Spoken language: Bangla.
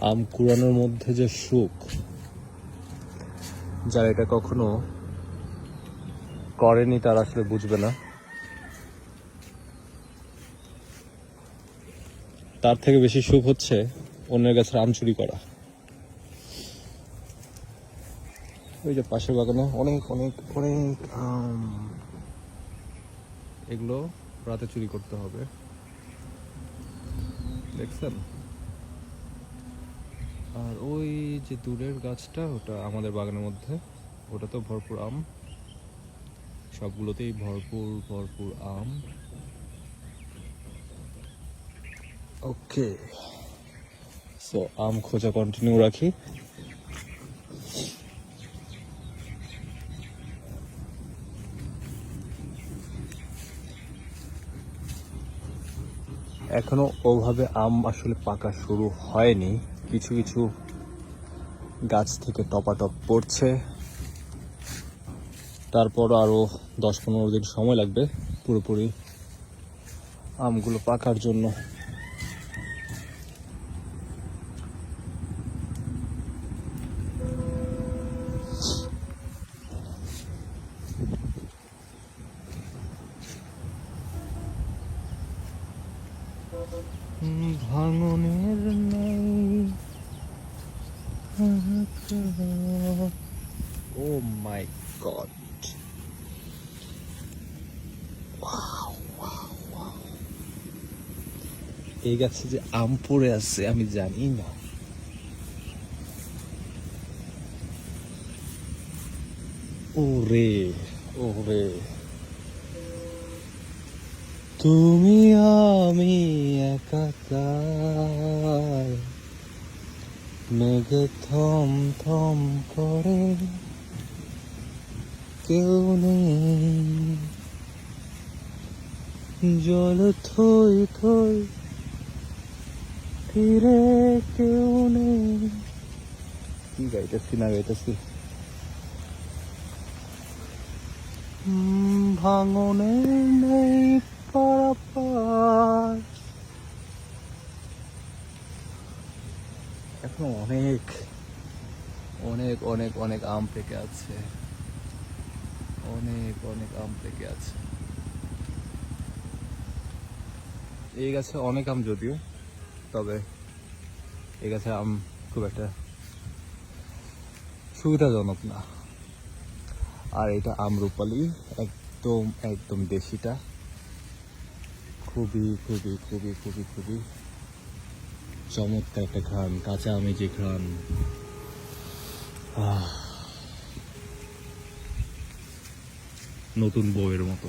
আম কুড়ানোর মধ্যে যে সুখ, যারা এটা কখনো করেনি তারা আসলে বুঝবে না। তার থেকে বেশি সুখ হচ্ছে অন্যের গাছের আম চুরি করা। ওই যে পাশের বাগানে অনেক অনেক অনেক আম। এগুলো রাতে চুরি করতে হবে। দেখছেন? আর ওই যে দূরের গাছটা, ওটা আমাদের বাগানের মধ্যে, ওটা তো ভরপুর আম। সবগুলোতেই ভরপুর ভরপুর আম। ওকে। সো আম খোঁজা কন্টিনিউ রাখি। এখনও ওভাবে আম আসলে পাকা শুরু হয়নি। কিছু কিছু গাছ থেকে টপাটপ পড়ছে। তারপর আরও দশ পনেরো দিন সময় লাগবে পুরোপুরি আমগুলো পাকার জন্য। ভাঙনের নেই ও মাই গড এই গাছে যে আম পড়ে আছে, আমি জানি না। ওরে ওরে। তুমি আমি একাকার মেঘ থম থম করে কেউ নেই। জল থই থই ফিরে কেউ নেই। কি গাইতেছি না গাইতেছি? ভাঙনে নেই পারাপার। এখন অনেক অনেক অনেক অনেক আম পেকে আছে। অনেক অনেক আম পেকে আছে। এই গাছে অনেক আম যদিও, তবে এই গাছে আম খুব একটা সুবিধাজনক না। আর এটা আমরুপালি একদম একদম দেশিটা। খুবই খুবই খুবই খুবই খুবই চমৎকার একটা ঘ্রাণ কাঁচা আমি যে ঘ্রাণ নতুন বউয়ের মতো।